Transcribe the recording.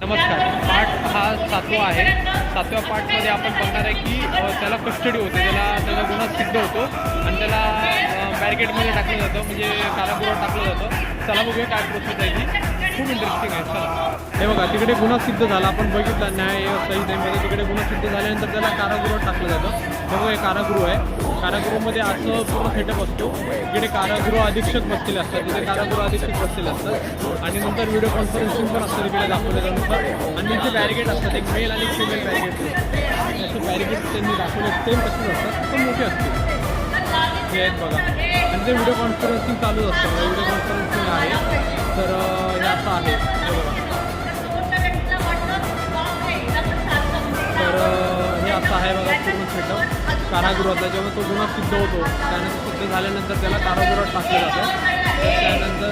नमस्कार. पाठ हा सातवा आहे. सातव्या पाठमध्ये आपण बघणार आहे की त्याला कस्टडी होते. त्याला त्याचा गुन्हा सिद्ध होतो आणि त्याला बॅरिकेडमध्ये टाकलं जातं. म्हणजे कारागृहात टाकलं जातं. चला बघूया काय प्रोसेस आहे खूप इंटरेस्टिंग आहे चला हे बघा तिकडे गुन्हा सिद्ध झाला. आपण बघितलं न्याय संहितेमध्ये तिकडे गुन्हा सिद्ध झाल्यानंतर त्याला कारागृहात टाकलं जातं. हे बघा हे कारागृह आहे. कारागृहामध्ये असं पूर्ण सेटअप असतो. इकडे कारागृह अधीक्षक बसलेले असतात तिथे कारागृह अधीक्षक बसलेले असतात. आणि नंतर व्हिडिओ कॉन्फरन्सिंग पण असतं तिकडे दाखवलं आणि त्यांचे बॅरिगेट असतात. एक मेल आणि फिमेल बॅरिगेट त्याचे बॅरिगेट त्यांनी दाखवले सेम तसेच असतात. पण मोठे असते हे आहेत बघा. आणि ते व्हिडिओ कॉन्फरन्सिंग चालूच असतं. व्हिडिओ कॉन्फरन्सिंग आहे. आहे. तर हे असं आहे बघा पूर्ण सेटअप कारागृहातला जेव्हा तो गुन्हा सिद्ध होतो त्यानंतर सिद्ध झाल्यानंतर त्याला कारागृहात टाकलं जातं. त्यानंतर